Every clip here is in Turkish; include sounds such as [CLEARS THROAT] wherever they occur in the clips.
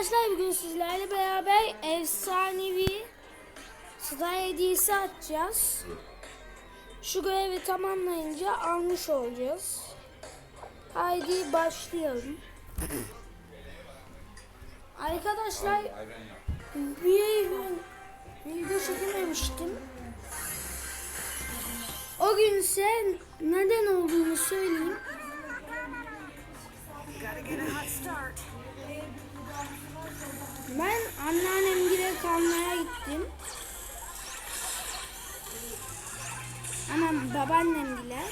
arkadaşlar bugün sizlerle beraber efsanevi Star hediyesi atacağız. Şu görevi tamamlayınca almış olacağız. Haydi başlayalım. Arkadaşlar bir gün video çekememiştim. O gün ise neden olduğunu söyleyeyim. Ben anneannemgile kalmaya gittim. Anam babaannemgile.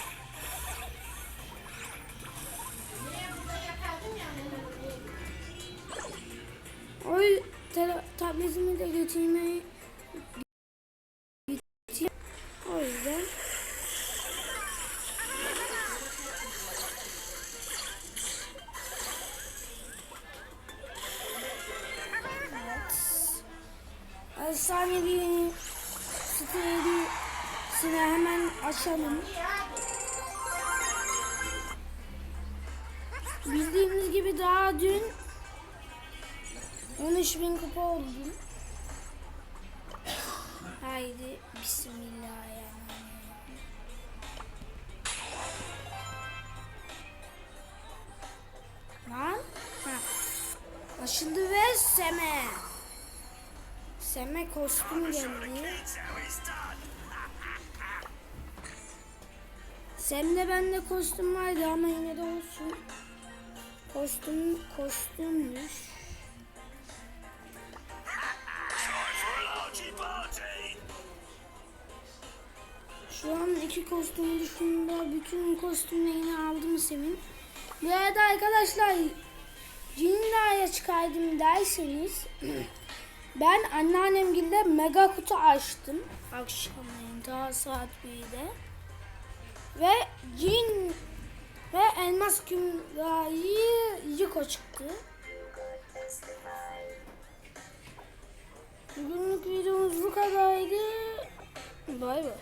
O tele- tabletimi de götürmeyi efsanevi siteyi hemen açalım. Bildiğiniz gibi daha dün 13.000 kupa oldum. Haydi bismillahirrahmanirrahim. Lan. Ha. Açıldı ve seme. Seme kostüm geldi. Sem'de bende kostüm vardı ama yine de olsun. Kostüm kostümmüş. Şu an iki kostüm dışında bütün kostümlerini aldım Sem'in. Bu arada arkadaşlar Cinda'ya çıkardım derseniz [CLEARS THROAT] ben anneannemgilde mega kutu açtım akşamleyin daha saat 1'de ve cin ve elmas kümrayı Yiko çıktı. Bugünlük videomuz bu kadardı. Bay bay.